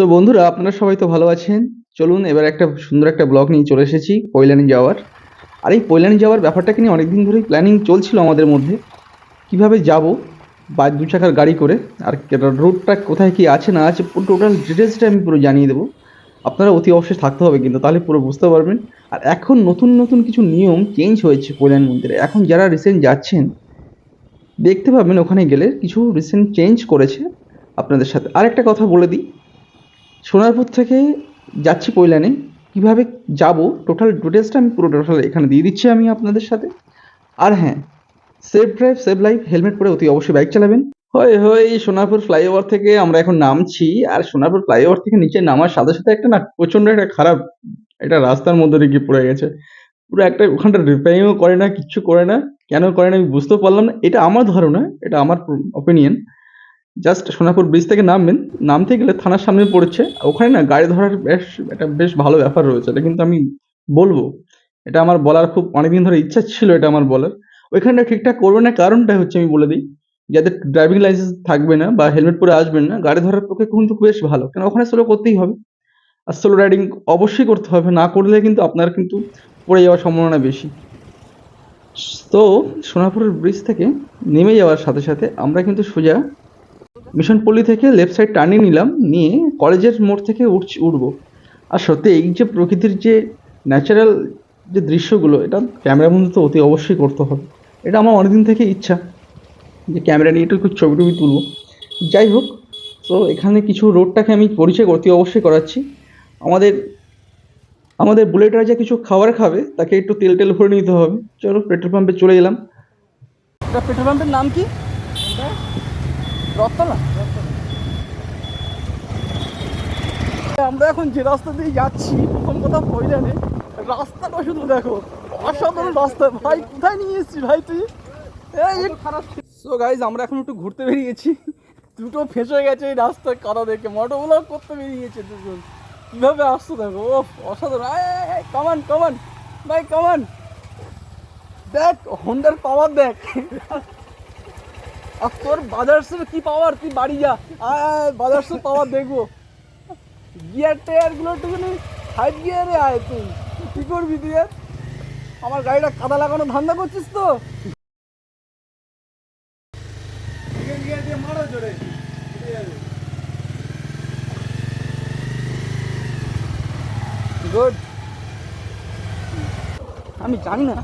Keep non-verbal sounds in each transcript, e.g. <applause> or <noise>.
So বন্ধুরা, আপনারা সবাই তো ভালো আছেন। চলুন, এবার একটা সুন্দর একটা ব্লগ নিয়ে চলে এসেছি পৈলানি যাওয়ার। আর এই পৈলানি যাওয়ার ব্যাপারটাকে নিয়ে অনেকদিন ধরেই প্ল্যানিং চলছিল আমাদের মধ্যে। কীভাবে যাব বা দু চাকার গাড়ি করে, আর রোডটা কোথায় কি আছে, না আছে টোটাল ডিটেলসটা আমি পুরো জানিয়ে দেবো। আপনারা অতি অবশ্যই থাকতে হবে কিন্তু, তাহলে পুরো বুঝতে পারবেন। আর এখন নতুন নতুন কিছু নিয়ম চেঞ্জ হয়েছে কল্যাণ মন্দিরে। এখন যারা রিসেন্ট যাচ্ছেন, দেখতে পাবেন ওখানে গেলে কিছু রিসেন্ট চেঞ্জ করেছে আপনাদের সাথে। আরেকটা কথা বলে দিই সোনারপুর থেকে যাচ্ছি পৈলানে কীভাবে যাব? টোটাল ডিটেলসটা আমি পুরো টোটাল এখানে দিয়ে দিচ্ছি আমি আপনাদের সাথে। আর হ্যাঁ safe drive save life helmet পরে অতি অবশ্যই বাইক চালাবেন। হয় হয় সোনারপুর ফ্লাইওভার থেকে আমরা এখন নামছি। আর সোনারপুর ফ্লাইওভার থেকে নিচে নামার সাথে সাথে একটা না প্রচণ্ড একটা খারাপ একটা রাস্তার মধ্যে গিয়ে পড়ে গেছে। পুরো একটা ওখানটা রিপেয়ারিংও করে না কিচ্ছু করে না। কেন করে না আমি বুঝতেও পারলাম না। এটা আমার ধারণা, এটা আমার অপিনিয়ন জাস্ট সোনাপুর ব্রিজ থেকে নামবেন। নামতে গেলে থানার সামনে পড়েছে। ওখানে না গাড়ি ধরার বেশ, একটা বেশ ভালো ব্যাপার রয়েছে। এটা কিন্তু আমি বলব। এটা আমার বলার খুব অনেকদিন ধরে ইচ্ছা ছিল এটা আমার বলার। ওইখানটা ঠিকঠাক করবে না কারণটা হচ্ছে আমি বলে দিই। যাদের ড্রাইভিং লাইসেন্স থাকবে না বা হেলমেট পরে আসবেন না, গাড়ি ধরার পক্ষে কিন্তু বেশ ভালো। কেন ওখানে স্লো করতেই হবে। আর স্লো রাইডিং অবশ্যই করতে হবে। না করলে কিন্তু আপনার কিন্তু পড়ে যাওয়ার সম্ভাবনা বেশি। তো সোনাপুরের ব্রিজ থেকে নেমে যাওয়ার সাথে সাথে আমরা কিন্তু সোজা মিশন পল্লী থেকে লেফট সাইড টার্নিং নিলাম, নিয়ে কলেজের মোড় থেকে উঠছি উঠবো আর সত্যি, এই যে প্রকৃতির যে ন্যাচারাল যে দৃশ্যগুলো, এটা ক্যামেরার মধ্যে তো অতি অবশ্যই করতে হবে। এটা আমার অনেকদিন থেকে ইচ্ছা যে ক্যামেরা নিয়ে একটু ছবি টবি তুলবো। যাই হোক, তো এখানে কিছু রোডটাকে আমি পরিচয় করতে অবশ্যই করাচ্ছি। আমাদের আমাদের বুলেট রাজা কিছু খাবার খাবে, তাকে একটু তেল টেল ভরে নিতে হবে। চলো পেট্রোল পাম্পে চলে এলাম। পেট্রোল পাম্পের নাম কি? রথতলা? আমরা এখন যে রাস্তা দিয়ে যাচ্ছি প্রথম কথা পয়লানে রাস্তাটা শুধু দেখো অসাধারণ রাস্তা। ভাই কোথায় নিয়ে এসেছিস ভাই তুই? সো গাইজ আমরা এখন একটু ঘুরতে বেরিয়েছি। দুটো ফেঁসে গেছে এই রাস্তার কাদা দেখে। মোটো ব্লগ করতে বেরিয়েছে দুজন। কীভাবে আসছো দেখো? ও অসাধারণ। কমান কমান ভাই কমান দেখ হন্ডার পাওয়ার দেখ। আর তোর বাজার্সের কি পাওয়ার তুই বাড়ি যা। আয় বাজার্সের পাওয়ার দেখব। গিয়ার টায়ারগুলো একটুখানি ফাইভ গিয়ারে আয় তুই। কি করবি তুই আর আমার গাড়িটা কাদা লাগানো ধান্দা করছিস তো? গুড আমি জানি না।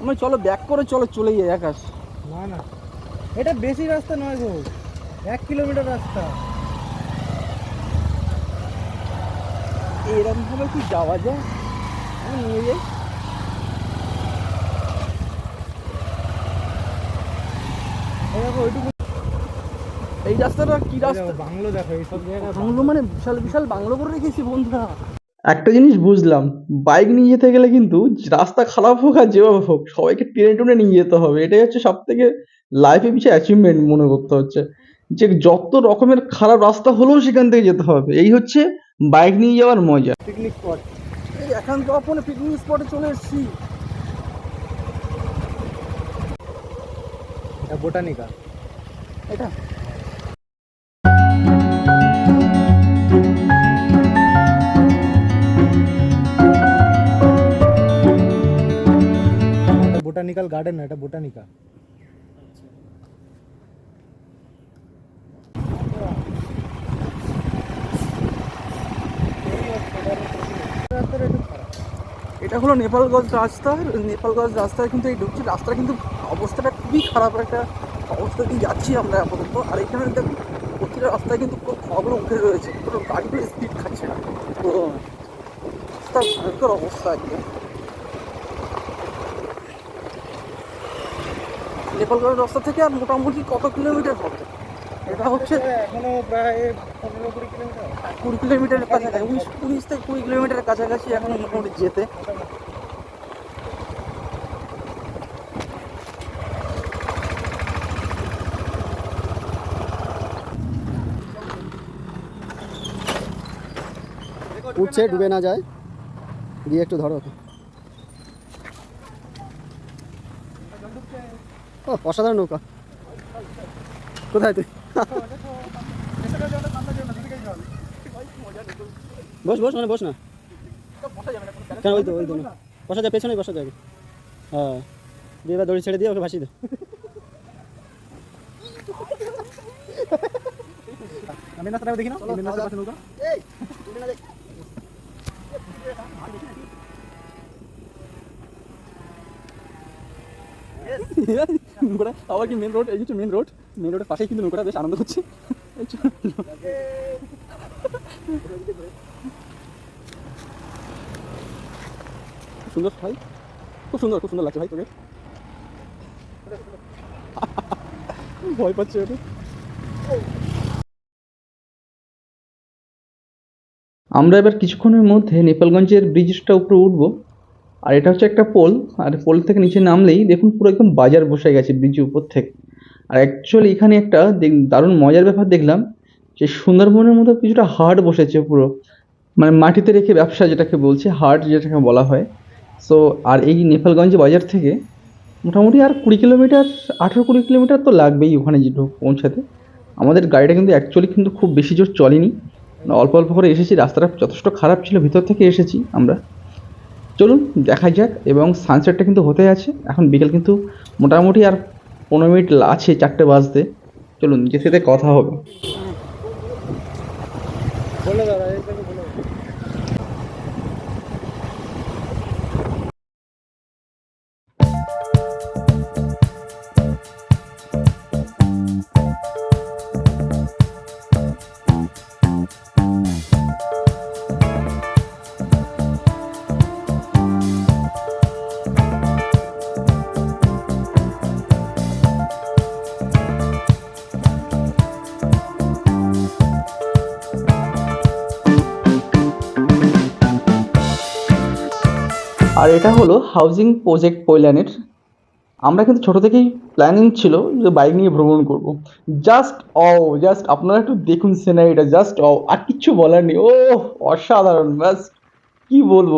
আমি চলো ব্যাক করে চলো চলে যাই আকাশ না না। এটা বেশি রাস্তা নয় গো। এক কিলোমিটার রাস্তা। এরকম ভাবে কি যাওয়া যায়? নিয়ে যাই। ওইটুকু। এই রাস্তাটা কি রাস্তা? বাংলো দেখো এইসব জায়গায় বাংলো মানে বিশাল বিশাল বাংলো করে রেখেছি বন্ধুরা। একটা জিনিস বুঝলাম বাইক নিয়ে যেতে গেলে কিন্তু রাস্তা খারাপ হোক আর যেভাবে হোক, সবাইকে টেনে টুনে নিয়ে যেতে হবে। এটাই হচ্ছে সব থেকে লাইফে পিছিয়ে অ্যাচিভমেন্ট মনে করতে হচ্ছে। যে যত রকমের খারাপ রাস্তা হলেও সেখান থেকে যেতে হবে। এই হচ্ছে বাইক নিয়ে যাওয়ার মজা। পিকনিক স্পট এই এখন আপনি পিকনিক স্পটে চলে এসেছি। বোটানিকা এটা? বোটানিক্যাল গার্ডেন না এটা বোটানিকা এটা হলো নেপালগঞ্জ রাস্তা। নেপালগঞ্জ রাস্তায় কিন্তু এই ঢুকছি। রাস্তার কিন্তু অবস্থাটা খুবই খারাপ একটা অবস্থা দিয়ে যাচ্ছি আমরা আপাতত। আর এখানে দেখুন, প্রতিটা রাস্তায় কিন্তু পুরো খবর উঠে রয়েছে। পুরো গাড়িগুলো স্পিড খাচ্ছে না। তো রাস্তার ভয়ঙ্কর অবস্থা নেপালগঞ্জ রাস্তা থেকে আর মোটামুটি কত কিলোমিটার হবে? এটা হচ্ছে এখনও প্রায় পনেরো কুড়ি কিলোমিটার। কুড়ি কিলোমিটারের কাছাকাছি উনিশ উনিশ থেকে কুড়ি কিলোমিটারের কাছাকাছি এখন মোটামুটি যেতে। উঠছে ডুবে না যায়। দিয়ে একটু ধরো ওকে। অসাধারণ নৌকা। কোথায় তুই? বস বস মানে বস না। কেন ওই তো ওই তো না। বসা যায় পেছনেই বসা যাবে হ্যাঁ। দিয়ে এবার দড়ি ছেড়ে দিয়ে ওকে ভাসিয়ে দে। আমি দেখি না? <laughs> নৌকাটা আবার কি মেন রোড এই যে মেন রোড মেন রোডের পাশেই কিন্তু নৌকাটা, বেশ আনন্দ করছে সুন্দর ভাই। খুব সুন্দর খুব সুন্দর লাগছে ভাই তোকে। ভয় পাচ্ছে ওটা আমরা এবার কিছুক্ষণের মধ্যে নেপালগঞ্জের ব্রিজটা উপরে উঠবো। আর এটা হচ্ছে একটা পোল, আর পোল থেকে নিচে নামলেই দেখুন পুরো একদম বাজার বসে গেছে ব্রিজের উপর থেকে। আর অ্যাকচুয়ালি এখানে একটা দারুণ মজার ব্যাপার দেখলাম যে সুন্দরবনের মতো কিছুটা হাট বসেছে পুরো। মানে মাটিতে রেখে ব্যবসা যেটাকে বলছে, হাট যেটাকে বলা হয়। সো আর এই নেপালগঞ্জ বাজার থেকে মোটামুটি আর কুড়ি কিলোমিটার, আঠেরো কুড়ি কিলোমিটার তো লাগবেই ওখানে পৌঁছাতে। আমাদের গাড়িটা কিন্তু অ্যাকচুয়ালি কিন্তু খুব বেশি জোর চলেনি। অল্প অল্প করে এসেছি, রাস্তাটা যথেষ্ট খারাপ ছিল, ভিতর থেকে এসেছি আমরা। চলুন দেখা যাক, এবং সানসেটটা কিন্তু হতে আছে। এখন বিকেল কিন্তু মোটামুটি আর পনেরো মিনিট আছে চারটে বাজতে। চলুন যে সাথে কথা হবে। আর এটা হলো হাউজিং প্রজেক্ট পৈলানের আমরা কিন্তু ছোট থেকেই প্ল্যানিং ছিল যে বাইক নিয়ে ভ্রমণ করব। জাস্ট ও জাস্ট আপনারা একটু দেখুন সিনারিটা জাস্ট ও আর কিচ্ছু বলার নেই। ও অসাধারণ, ব্যাস। কি বলব?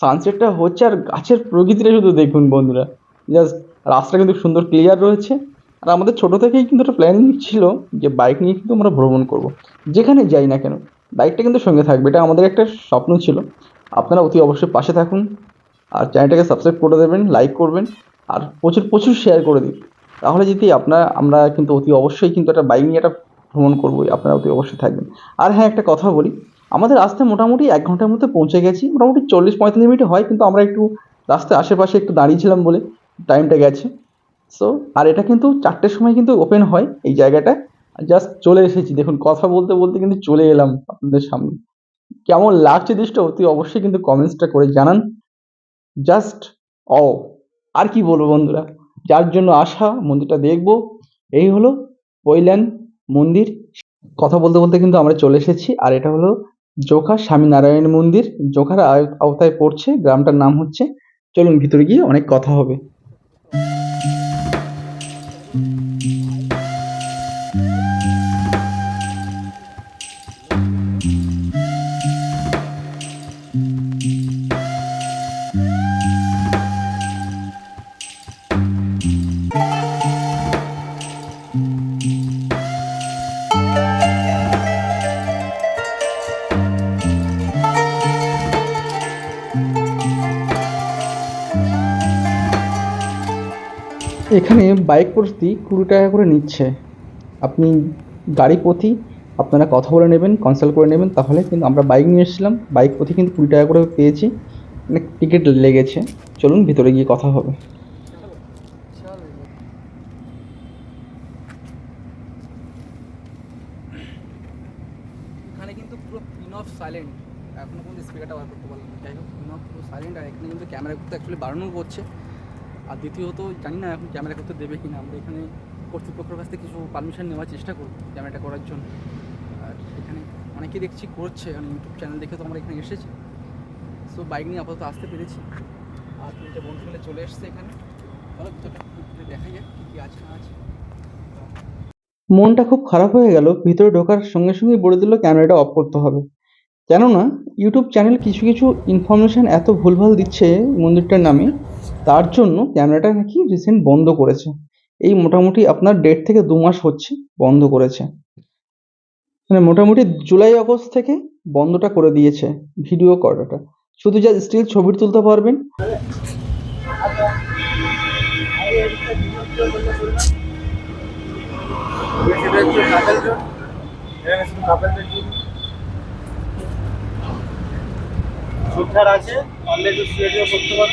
সানসেটটা হচ্ছে আর গাছের প্রকৃতিটা শুধু দেখুন বন্ধুরা। জাস্ট রাস্তা কিন্তু সুন্দর ক্লিয়ার রয়েছে। আর আমাদের ছোট থেকেই কিন্তু একটা প্ল্যানিং ছিল যে বাইক নিয়ে কিন্তু আমরা ভ্রমণ করব। যেখানে যাই না কেন বাইকটা কিন্তু সঙ্গে থাকবে। এটা আমাদের একটা স্বপ্ন ছিল। আপনারা অতি অবশ্যই পাশে থাকুন। আর চ্যানেলটাকে সাবস্ক্রাইব করে দেবেন লাইক করবেন, আর প্রচুর প্রচুর শেয়ার করে দিন তাহলে যদি আপনারা, আমরা কিন্তু অতি অবশ্যই কিন্তু একটা বাইক নিয়ে একটা ভ্রমণ করবোই আপনারা অতি অবশ্যই থাকবেন। আর হ্যাঁ একটা কথা বলি, আমাদের আসতে মোটামুটি এক ঘণ্টার মধ্যে পৌঁছে গেছি, মোটামুটি চল্লিশ পঁয়তাল্লিশ মিনিট হয়, কিন্তু আমরা একটু রাস্তার আশেপাশে একটু দাঁড়িয়েছিলাম বলে টাইমটা গেছে। সো আর এটা কিন্তু চারটের সময় কিন্তু ওপেন হয় এই জায়গাটা। জাস্ট চলে এসেছি, দেখুন, কথা বলতে বলতে কিন্তু চলে এলাম আপনাদের সামনে। কেমন লাগছে দৃষ্ট অতি অবশ্যই কিন্তু কমেন্টসটা করে জানান। জাস্ট অ আর কি বলব বন্ধুরা? যার জন্য আসা মন্দিরটা দেখব। এই হলো পৈলান মন্দির। কথা বলতে বলতে কিন্তু আমরা চলে এসেছি। আর এটা হলো জোখা স্বামীনারায়ণ মন্দির। জোখার আওতায় পড়ছে। গ্রামটার নাম হচ্ছে। চলুন ভিতরে গিয়ে অনেক কথা হবে। এখানে বাইক প্রতি কুড়ি টাকা করে নিচ্ছে। আপনি গাড়ি প্রতি আপনারা কথা বলে নেবেন কনসাল্ট করে নেবেন, তাহলে কিন্তু আমরা বাইক নিয়ে এসেছিলাম। বাইক প্রতি কিন্তু কুড়ি টাকা করে পেয়েছি। মানে টিকিট লেগেছে। চলুন ভিতরে গিয়ে কথা হবে এখানে কিন্তু পুরো পিন অফ সাইলেন্ট এখনও পর্যন্ত স্পিকারটা বার করতে পারলাম না। যাই হোক পিন অফ পুরো সাইলেন্ট আর এখানে কিন্তু ক্যামেরা করতে অ্যাকচুয়ালি বাড়ানো করছে আর দ্বিতীয়ত, জানি না এখন ক্যামেরা করতে দেবে কি না আমরা এখানে কর্তৃপক্ষের কাছ থেকে কিছু পারমিশন নেওয়ার চেষ্টা করব ক্যামেরাটা করার জন্য। আর এখানে অনেকেই দেখছি করছে। কারণ ইউটিউব চ্যানেল দেখে তো আমরা এখানে এসেছি। সো বাইক নিয়ে আপাতত আসতে পেরেছি। আর তিনটে বন্ধু মিলে চলে এসছে এখানে। দেখা আছে না আছে। মনটা খুব খারাপ হয়ে গেল। ভিতরে ঢোকার সঙ্গে সঙ্গেই বলে দিল ক্যামেরাটা অফ করতে হবে। কেননা ইউটিউব চ্যানেল কিছু কিছু ইনফরমেশান এত ভুলভাল দিচ্ছে মন্দিরটার নামে, তার জন্য ক্যামেরাটা নাকি রিসেন্ট বন্ধ করেছে। এই মোটামুটি আপনার দেড় থেকে দু মাস হচ্ছে বন্ধ করেছে। মানে মোটামুটি জুলাই আগস্ট থেকে বন্ধটা করে দিয়েছে ভিডিও করাটা। শুধু যা স্টিল ছবি তুলতে পারবেন। সুঠার আছে। একটু শুয়ে করতে পারো।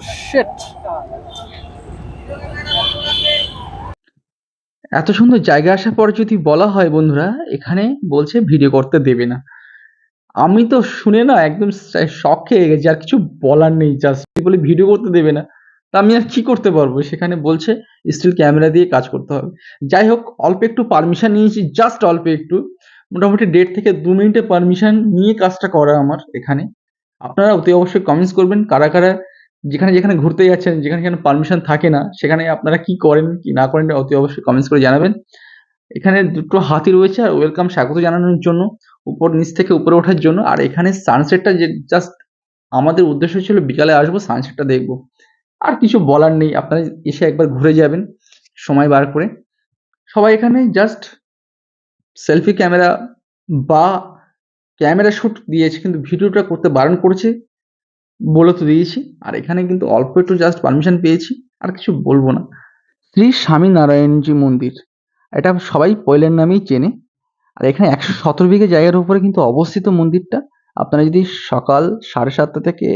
শেট এত সুন্দর জায়গা আসার পর যদি বলা হয়, বন্ধুরা, এখানে বলছে ভিডিও করতে দেবে না। আমি তো শুনে না, একদম শখ খেয়ে গেছি, আর কিছু বলার নেই জাস্ট বলে ভিডিও করতে দেবে না। তা আমি আর কি করতে পারব? সেখানে বলছে স্টিল ক্যামেরা দিয়ে কাজ করতে হবে। যাই হোক, অল্প একটু পারমিশন নিয়েছি জাস্ট অল্প একটু। মোটামুটি দেড় থেকে দু মিনিটে পারমিশন নিয়ে কাজটা করা আমার এখানে। আপনারা অতি অবশ্যই কমেন্টস করবেন, কারা কারা যেখানে যেখানে ঘুরতে যাচ্ছেন, যেখানে যেখানে পারমিশন থাকে না, সেখানে আপনারা কি করেন, কি না করেন অতি অবশ্যই কমেন্টস করে জানাবেন। এখানে দুটো হাতি রয়েছে আর ওয়েলকাম স্বাগত জানানোর জন্য, উপর নিচ থেকে উপরে ওঠার জন্য। আর এখানে সানসেটটা যে জাস্ট আমাদের উদ্দেশ্য ছিল বিকালে আসব সানসেটটা দেখব। আর কিছু বলার নেই, আপনারা এসে একবার ঘুরে যাবেন, সময় বার করে। সবাই এখানে জাস্ট সেলফি ক্যামেরা বা ক্যামেরা শ্যুট দিয়েছে, কিন্তু ভিডিওটা করতে বারণ করেছে। বলে তো দিয়েছি। আর এখানে কিন্তু অল্প একটু জাস্ট পারমিশন পেয়েছি। আর কিছু বলব না। শ্রী স্বামীনারায়ণজি মন্দির। এটা সবাই পয়লের নামেই চেনে। আর এখানে একশো সতেরো বিঘে জায়গার উপরে কিন্তু অবস্থিত মন্দিরটা। আপনারা যদি সকাল সাড়ে সাতটা থেকে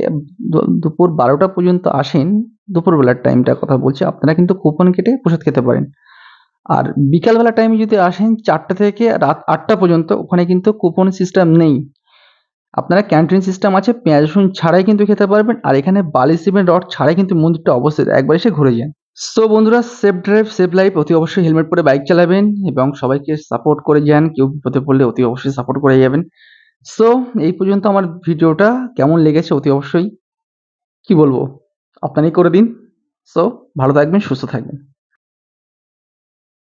দুপুর বারোটা পর্যন্ত আসেন, দুপুরবেলার টাইমটা কথা বলছি, আপনারা কিন্তু কুপন কেটে প্রসাদ খেতে পারেন। আর বিকালবেলা টাইমে যদি আসেন, চারটা থেকে রাত আটটা পর্যন্ত ওখানে কিন্তু কুপন সিস্টেম নেই। আপনারা ক্যান্টিন সিস্টেম আছে, পেঁয়াজ, রসুন ছাড়াই কিন্তু খেতে পারবেন, আর এখানে বালি সিমেন্ট, রড ছাড়াই কিন্তু মন্দিরটা অবস্থিত। একবার এসে ঘুরে যান। সো বন্ধুরা সেফ ড্রাইভ সেফ লাইফ অতি অবশ্যই হেলমেট পরে বাইক চালাবেন এবং সবাইকে সাপোর্ট করে যান। কেউ বিপদে পড়লে অতি অবশ্যই সাপোর্ট করে যাবেন। সো এই পর্যন্ত আমার ভিডিওটা কেমন লেগেছে অতি অবশ্যই কি বলব? আপনারাই করে দিন। সো ভালো থাকবেন, সুস্থ থাকবেন।